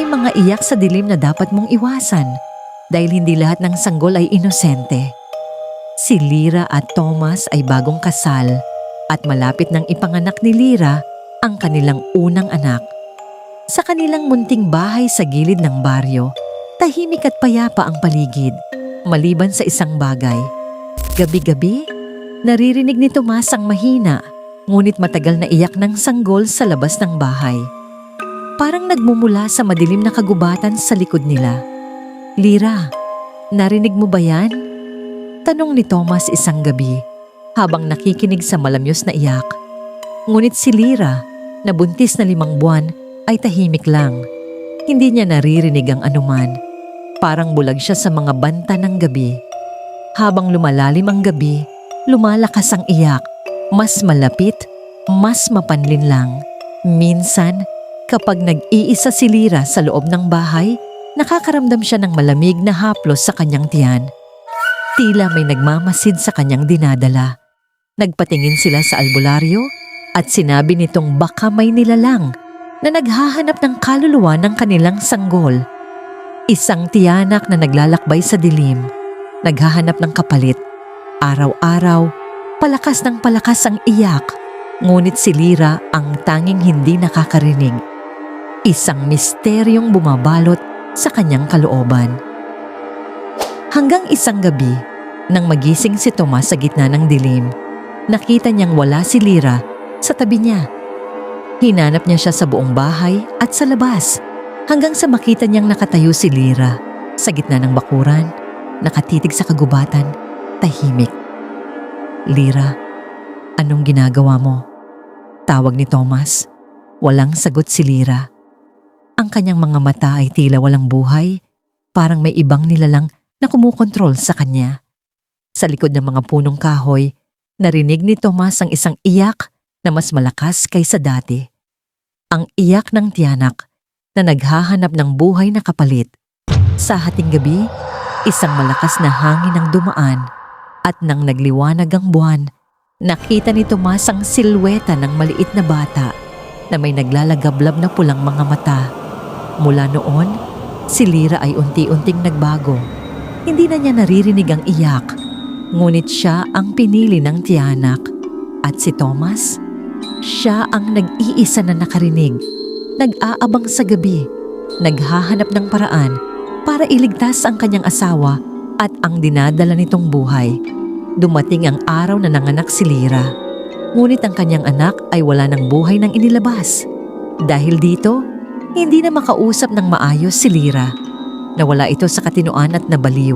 May mga iyak sa dilim na dapat mong iwasan dahil hindi lahat ng sanggol ay inosente. Si Lira at Thomas ay bagong kasal at malapit nang ipanganak ni Lira ang kanilang unang anak. Sa kanilang munting bahay sa gilid ng baryo, tahimik at payapa ang paligid, maliban sa isang bagay. Gabi-gabi, naririnig ni Tomas ang mahina, ngunit matagal na iyak ng sanggol sa labas ng bahay. Parang nagmumula sa madilim na kagubatan sa likod nila. Lira, narinig mo ba yan? Tanong ni Thomas isang gabi habang nakikinig sa malamyos na iyak. Ngunit si Lira, na buntis na limang buwan, ay tahimik lang. Hindi niya naririnig ang anuman. Parang bulag siya sa mga banta ng gabi. Habang lumalalim ang gabi, lumalakas ang iyak. Mas malapit, mas mapanlin lang. Minsan, kapag nag-iisa si Lira sa loob ng bahay, nakakaramdam siya ng malamig na haplos sa kanyang tiyan. Tila may nagmamasid sa kanyang dinadala. Nagpatingin sila sa albularyo at sinabi nitong baka may nilalang na naghahanap ng kaluluwa ng kanilang sanggol. Isang tiyanak na naglalakbay sa dilim, naghahanap ng kapalit. Araw-araw, palakas ng palakas ang iyak, ngunit si Lira ang tanging hindi nakakarinig. Isang misteryong bumabalot sa kanyang kalooban. Hanggang isang gabi, nang magising si Tomas sa gitna ng dilim, nakita niyang wala si Lira sa tabi niya. Hinanap niya siya sa buong bahay at sa labas hanggang sa makita niyang nakatayo si Lira sa gitna ng bakuran, nakatitig sa kagubatan, tahimik. Lira, anong ginagawa mo? Tawag ni Thomas. Walang sagot si Lira. Ang kanyang mga mata ay tila walang buhay, parang may ibang nilalang na kumukontrol sa kanya. Sa likod ng mga punong kahoy, narinig ni Thomas ang isang iyak na mas malakas kaysa dati. Ang iyak ng tiyanak na naghahanap ng buhay na kapalit. Sa hating gabi, isang malakas na hangin ang dumaan at nang nagliwanag ang buwan, nakita ni Tomas ang silweta ng maliit na bata na may naglalagablab na pulang mga mata. Mula noon, si Lira ay unti-unting nagbago. Hindi na niya naririnig ang iyak, ngunit siya ang pinili ng tiyanak. At si Thomas, siya ang nag-iisa na nakarinig, nag-aabang sa gabi, naghahanap ng paraan para iligtas ang kanyang asawa at ang dinadala nitong buhay. Dumating ang araw na nanganak si Lira. Ngunit ang kanyang anak ay wala ng buhay nang inilabas. Dahil dito, hindi na makausap ng maayos si Lira. Nawala ito sa katinoan at nabaliw.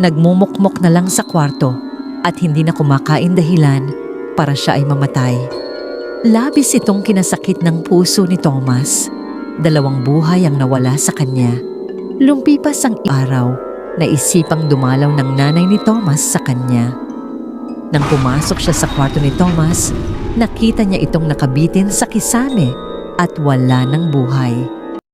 Nagmumukmok na lang sa kwarto at hindi na kumakain dahilan para siya ay mamatay. Labis itong kinasakit ng puso ni Thomas. Dalawang buhay ang nawala sa kanya. Lumpipas ang araw na isipang dumalaw ng nanay ni Thomas sa kanya. Nang pumasok siya sa kwarto ni Thomas, nakita niya itong nakabitin sa kisame at wala ng buhay.